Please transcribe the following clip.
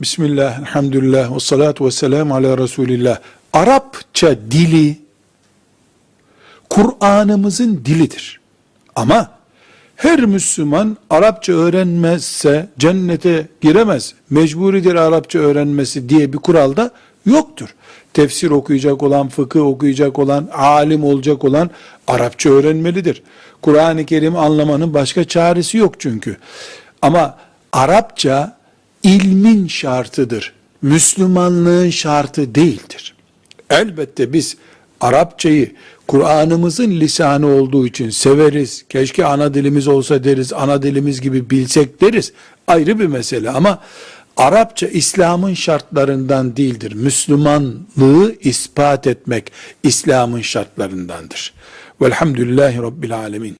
Bismillah, elhamdülillah, ve salatu ve selamu ala Resulillah. Arapça dili, Kur'an'ımızın dilidir. Ama her Müslüman Arapça öğrenmezse cennete giremez. Mecburidir Arapça öğrenmesi diye bir kural da yoktur. Tefsir okuyacak olan, fıkıh okuyacak olan, alim olacak olan Arapça öğrenmelidir. Kur'an-ı Kerim anlamanın başka çaresi yok çünkü. Ama Arapça ilmin şartıdır. Müslümanlığın şartı değildir. Elbette biz Arapçayı Kur'an'ımızın lisanı olduğu için severiz. Keşke ana dilimiz olsa deriz, ana dilimiz gibi bilsek deriz. Ayrı bir mesele ama Arapça İslam'ın şartlarından değildir. Müslümanlığı ispat etmek İslam'ın şartlarındandır. Velhamdülillahi Rabbil Alemin.